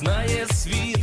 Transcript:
знає світ.